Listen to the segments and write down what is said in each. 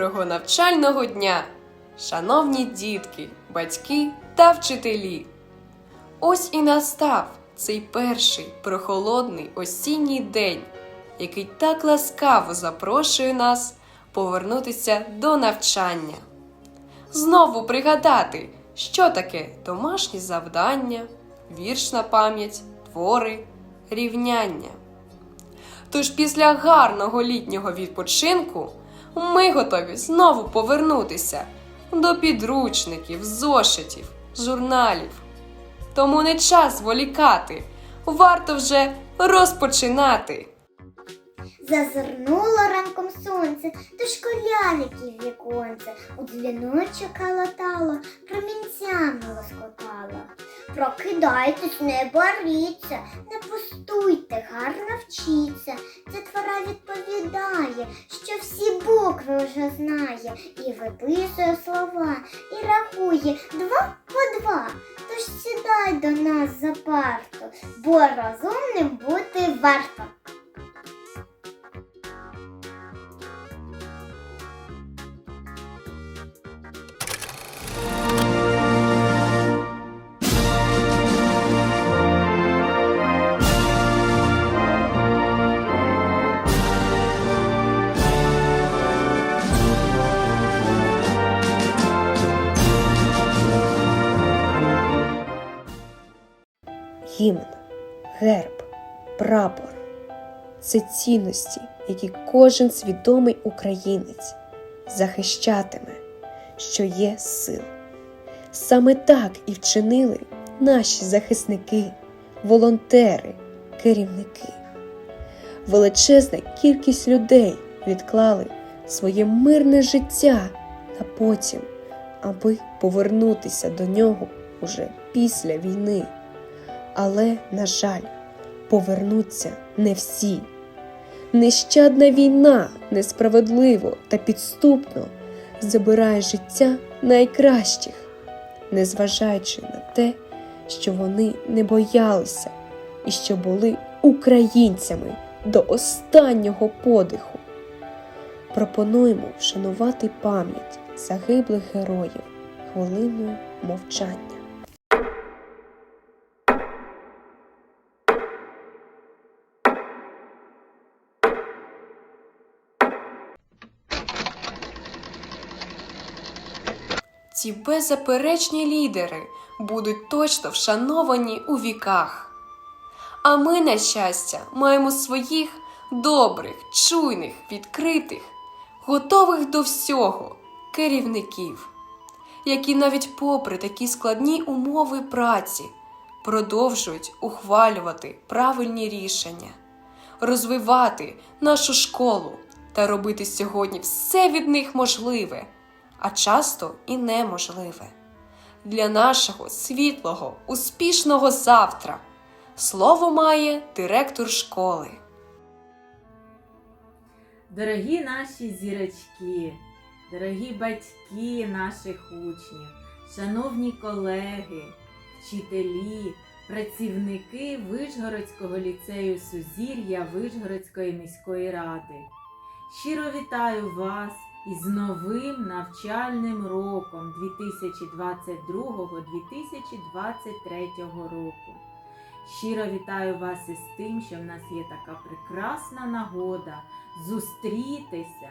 Доброго навчального дня, шановні дітки, батьки та вчителі. Ось і настав цей перший прохолодний осінній день, який так ласкаво запрошує нас повернутися до навчання. Знову пригадати, що таке домашні завдання, вірш на пам'ять, твори, рівняння. Тож після гарного літнього відпочинку ми готові знову повернутися до підручників, зошитів, журналів. Тому не час волікати, варто вже розпочинати. Зазирнуло ранком сонце, до школяників віконце, у дзвіночок калатало, промінцями лоскотало. Прокидайтесь, не боріться, не пустуйте, гарно вчіться. Дітвора відповідає, що всі букви вже знає, і виписує слова, і рахує два по два. Тож сідай до нас за парту, бо розумним бути варто. Гімн, герб, прапор це цінності, які кожен свідомий українець захищатиме, що є сил. Саме так і вчинили наші захисники, волонтери, керівники. Величезна кількість людей відклали своє мирне життя на потім, аби повернутися до нього уже після війни. Але, на жаль, повернуться не всі. Нещадна війна несправедливо та підступно забирає життя найкращих, незважаючи на те, що вони не боялися і що були українцями до останнього подиху. Пропонуємо вшанувати пам'ять загиблих героїв хвилиною мовчання. Ці беззаперечні лідери будуть точно вшановані у віках. А ми, на щастя, маємо своїх добрих, чуйних, відкритих, готових до всього керівників, які навіть попри такі складні умови праці продовжують ухвалювати правильні рішення, розвивати нашу школу та робити сьогодні все від них можливе а часто і неможливе. Для нашого світлого, успішного завтра слово має директор школи. Дорогі наші зірочки, дорогі батьки наших учнів, шановні колеги, вчителі, працівники Вишгородського ліцею Сузір'я Вишгородської міської ради. Щиро вітаю вас із новим навчальним роком 2022-2023 року. Щиро вітаю вас із тим, що в нас є така прекрасна нагода зустрітися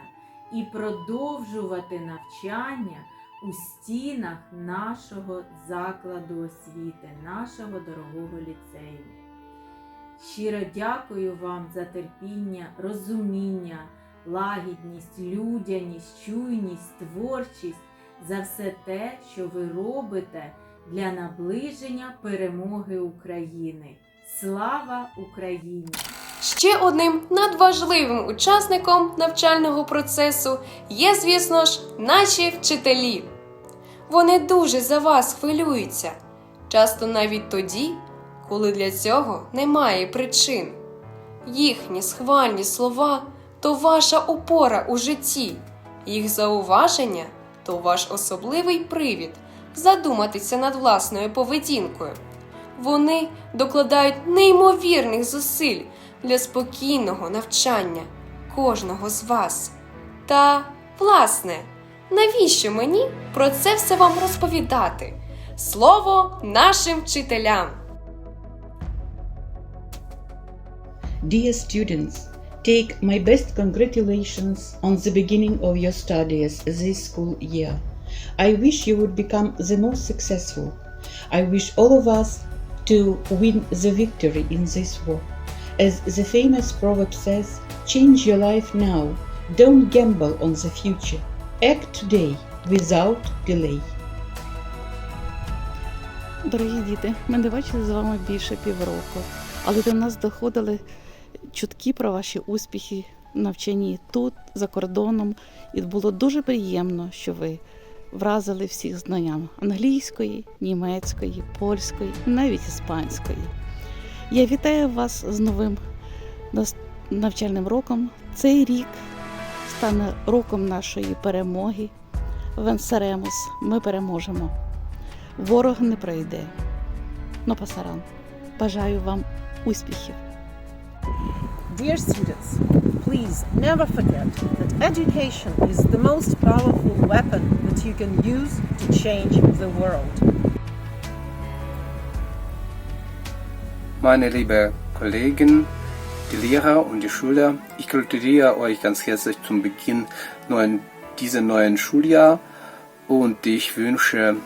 і продовжувати навчання у стінах нашого закладу освіти, нашого дорогого ліцею. Щиро дякую вам за терпіння, розуміння, лагідність, людяність, чуйність, творчість за все те, що ви робите для наближення перемоги України. Слава Україні! Ще одним надважливим учасником навчального процесу є, звісно ж, наші вчителі. Вони дуже за вас хвилюються, часто навіть тоді, коли для цього немає причин. Їхні схвальні слова то ваша опора у житті, їх зауваження то ваш особливий привід задуматися над власною поведінкою. Вони докладають неймовірних зусиль для спокійного навчання кожного з вас та Власне, навіщо мені про це все вам розповідати? Слово нашим вчителям! Dear students, take my best congratulations on the beginning of your studies this school year. I wish you would become the most successful. I wish all of us to win the victory in this war. As the famous proverb says, change your life now. Don't gamble on the future. Act today without delay. Дорогі діти, ми не бачили з вами більше півроку, але до нас доходили чутки про ваші успіхи в навчанні тут, за кордоном, і було дуже приємно, що ви вразили всіх знанням англійської, німецької, польської, навіть іспанської. Я вітаю вас з новим навчальним роком. Цей рік стане роком нашої перемоги. Венсеремос, ми переможемо. Ворог не пройде. Ну, пасаран. Бажаю вам успіхів. Dear students, please never forget that education is the most powerful weapon that you can use to change the world. Meine liebe Kollegen, die Lehrer und die Schüler, ich gratuliere euch ganz herzlich zum Beginn neuen, dieser neuen Schuljahr und ich wünsche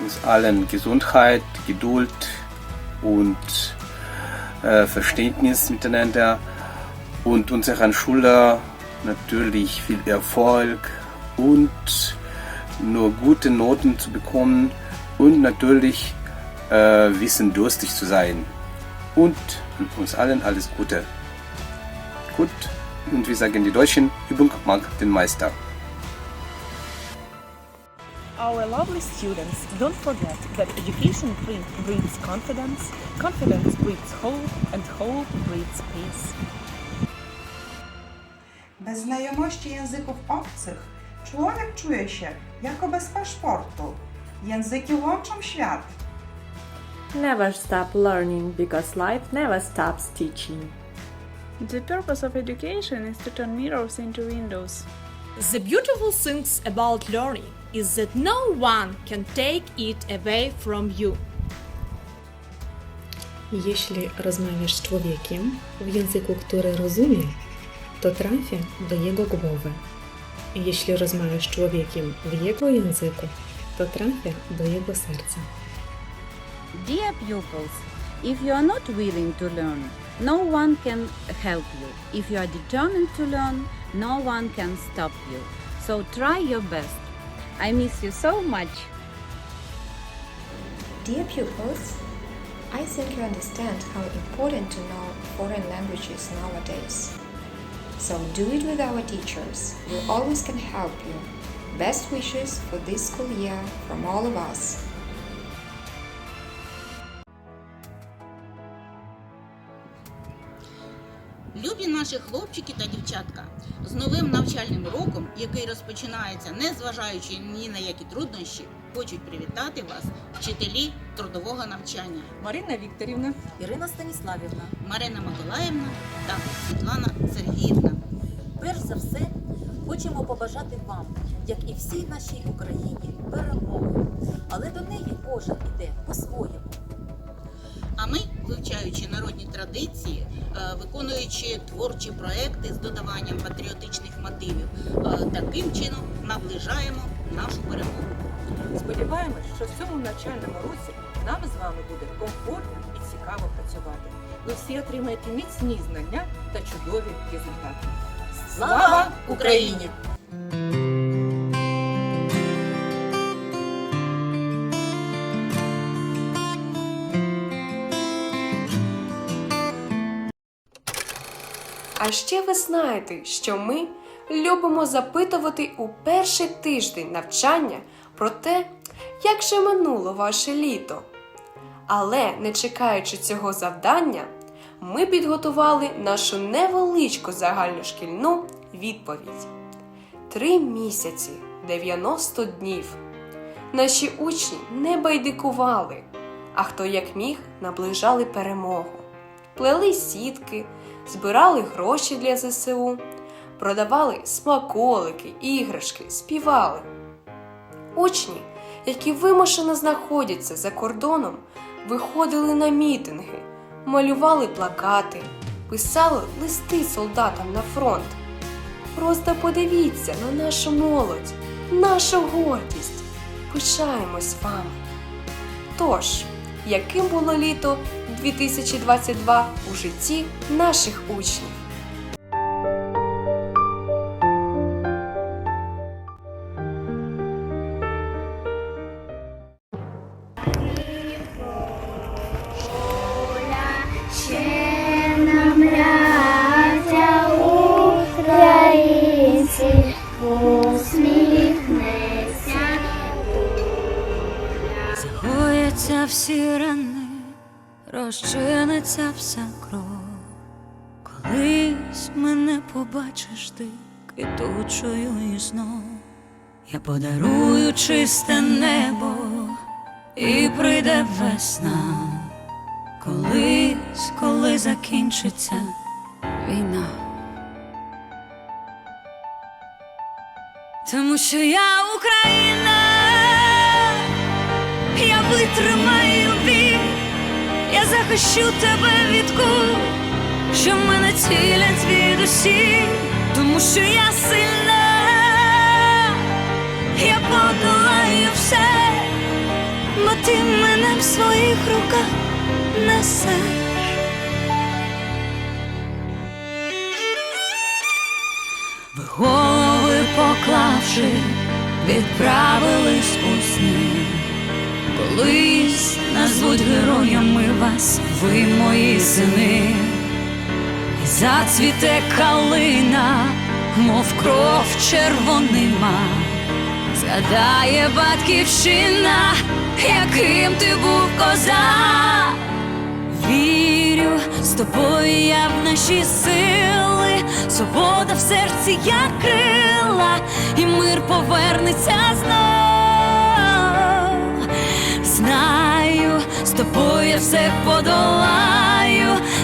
uns allen Gesundheit, Geduld und äh, Verständnis miteinander und unseren Schüler natürlich viel Erfolg und nur gute Noten zu bekommen und natürlich äh, wissensdurstig zu sein und uns allen alles Gute. Gut, und wir sagen die Deutschen, Übung macht den Meister. Our lovely students, don't forget that education brings confidence, confidence breeds hope, and hope breeds peace. Bez znajomości języków obcych człowiek czuje się jako bez paszportu. Języki łączą świat. Never stop learning because life never stops teaching. The purpose of education is to turn mirrors into windows. The beautiful things about learning is that no one can take it away from you. Jeśli rozmawiasz z człowiekiem w języku, który rozumie, to trafia do jego głowy. Jeśli rozmawiasz z człowiekiem w jego języku, to trafia do jego serca. Dear pupils, if you are not willing to learn, no one can help you. If you are determined to learn, no one can stop you. So try your best. I miss you so much. Dear pupils, I think you understand how important to know foreign languages nowadays. So do it with our teachers. We always can help you. Best wishes for this school year from all of us. Любі наші хлопчики та дівчатка, з новим навчальним роком, який розпочинається, не зважаючи ні на які труднощі, хочуть привітати вас вчителі трудового навчання Марина Вікторівна, Ірина Станіславівна, Марина Миколаївна та Світлана Сергіївна. перш за все хочемо побажати вам, як і всій нашій Україні, перемоги. Але до неї кожен іде по-своєму. А ми, вивчаючи народні традиції, е, виконуючи творчі проекти з додаванням патріотичних мотивів, е, таким чином наближаємо нашу перемогу. Сподіваємось, що в цьому навчальному році нам з вами буде комфортно і цікаво працювати. Ви всі отримаєте міцні знання та чудові результати. Слава Україні! А ще ви знаєте, що ми любимо запитувати у перший тиждень навчання про те, як же минуло ваше літо. Але, не чекаючи цього завдання, ми підготували нашу невеличку загальношкільну відповідь. Три місяці 90 днів. Наші учні не байдикували, а хто як міг наближали перемогу, плели сітки, збирали гроші для ЗСУ, продавали смаколики, іграшки, співали. Учні, які вимушено знаходяться за кордоном, виходили на мітинги, малювали плакати, писали листи солдатам на фронт. Просто подивіться на нашу молодь, нашу гордість. Пишаємось вами. Тож, яким було літо 2022 у житті наших учнів? Квітучою і знов. Я подарую чисте небо і прийде весна. Колись, коли закінчиться війна. Тому що я Україна, я витримаю біль, я захищу тебе від кул, що мене цілять звідусіль, тому що я сильна, я подолаю все, бо ти мене в своїх руках несеш. Ви голови поклавши, відправились у сни. Колись назвуть героями вас, ви мої сини, зацвіте калина, мов кров червонима, згадає батьківщина, яким ти був козак. Вірю, з тобою я в наші сили, свобода в серці як крила, і мир повернеться знов. Знаю, з тобою я все подолаю,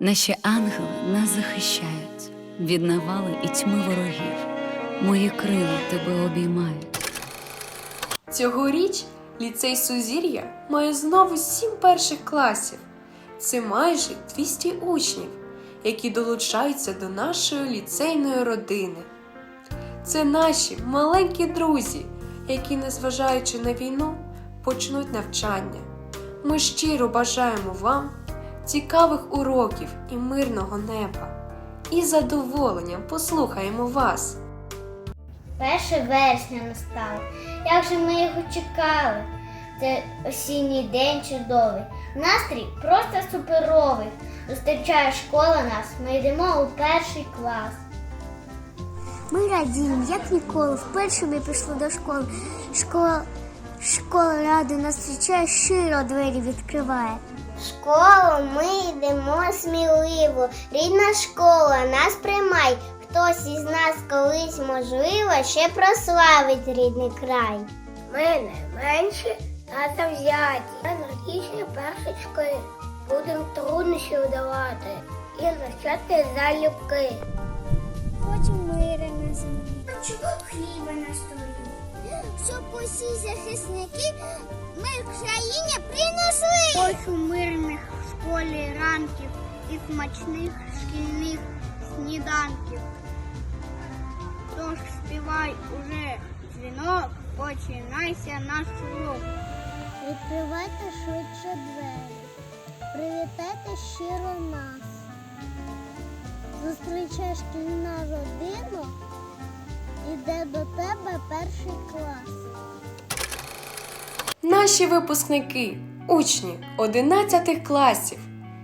Наші ангели нас захищають від навали і тьми ворогів. Мої крила тебе обіймають. Цьогоріч ліцей Сузір'я має знову сім перших класів. Це майже 200 учнів, які долучаються до нашої ліцейної родини. Це наші маленькі друзі, які, незважаючи на війну, почнуть навчання. Ми щиро бажаємо вам цікавих уроків і мирного неба. І задоволенням послухаємо вас. 1 вересня настав. Як же ми його чекали? Це осінній день чудовий. Настрій просто суперовий. Зустрічає школа нас. Ми йдемо у перший клас. Ми радіємо, як ніколи. Вперше ми пішли до школи. Школа, школа ради нас зустрічає, щиро двері відкриває. Школу ми йдемо сміливо. Рідна школа нас приймай. Хтось із нас колись, можливо, ще прославить рідний край. Ми не менше та завзяті. Енергічні першечки. Будемо труднощі вдавати і навчати залюбки. Хочемо мира на землі. Хочу хліба на столі. Щоб усі захисники мир в країні принесли. Хочу мирних в школі ранків і смачних шкільних сніданків. Тож співай уже дзвінок, починайся наш урок. Відкривайте швидше двері, привітайте щиро нас. Зустрічає шкільна родина, іде до тебе перший клас. Наші випускники, Учні 11 класів.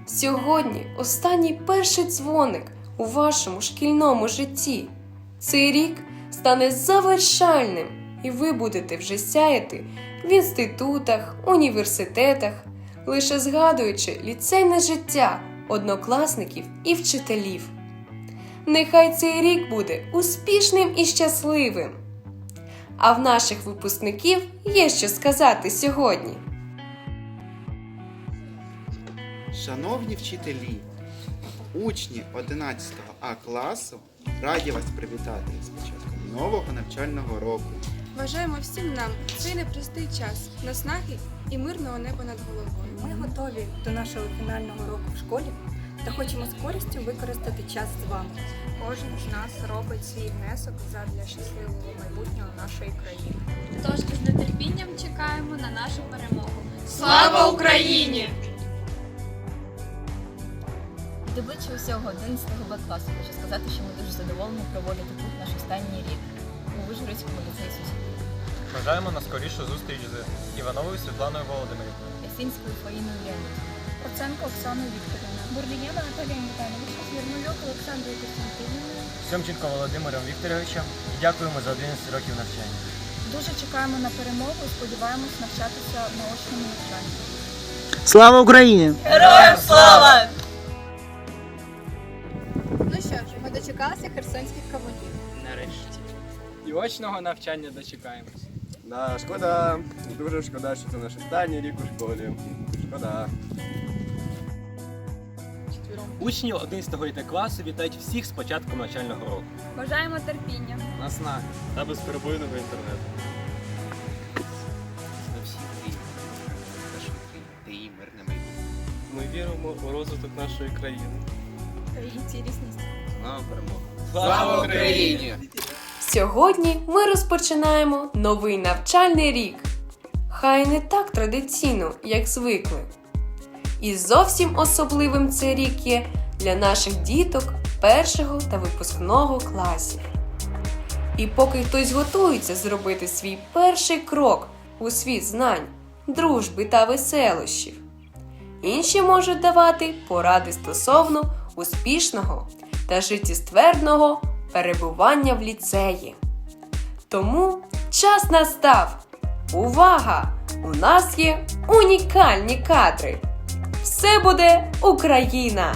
Сьогодні останній перший дзвоник у вашому шкільному житті. Цей рік стане завершальним, і ви будете вже сяяти в інститутах, університетах, лише згадуючи ліцейне життя однокласників і вчителів. Нехай цей рік буде успішним і щасливим. А в наших випускників є що сказати сьогодні. Шановні вчителі, учні 11 А класу раді вас привітати з початком нового навчального року. Бажаємо всім нам цей непростий час, наснаги і мирного неба над головою. Ми готові до нашого фінального року в школі та хочемо з користю використати час з вами. Кожен з нас робить свій внесок задля щасливого майбутнього нашої країни. Тож з нетерпінням чекаємо на нашу перемогу. Слава Україні! Ведучи усього 11 Б класу, хочу сказати, що ми дуже задоволені проводити тут наш останній рік у Вижгородському ліцеї сусідів. Бажаємо на скорішу зустріч з Івановою Світланою Володимирівною. Ясинською Фаїною Леонідівною. Проценко Оксаною Вікторівною. Бурдієва Анатолієм Віталійовичем. Єрмольок Олександрою Костянтинівною. Сьомченко Володимиром Вікторовичем і дякуємо за 11 років навчання. Дуже чекаємо на перемогу і сподіваємось навчатися в наочному навчанні. Слава Україні! Героям слава! Ну що ж, ми дочекалися херсонських кавунів. Нарешті. І очного навчання дочекаємось. Да, шкода, дуже шкода, що це наш останній рік у школі. Шкода. Учні 11 ІТ класу вітають всіх з початком навчального року. Бажаємо терпіння. Наснаги та безперебойного інтернету. На всі мрії, та швидкий та її мирне майбутнє. Ми віримо у розвиток нашої країни. І цілісність. Слава перемогу! Слава Україні! Сьогодні ми розпочинаємо новий навчальний рік. Хай не так традиційно, як звикли. І зовсім особливим цей рік є для наших діток першого та випускного класів. І поки хтось готується зробити свій перший крок у світ знань, дружби та веселощів, інші можуть давати поради стосовно успішного та життєствердного перебування в ліцеї. Тому час настав. Увага! У нас є унікальні кадри. Все буде Україна!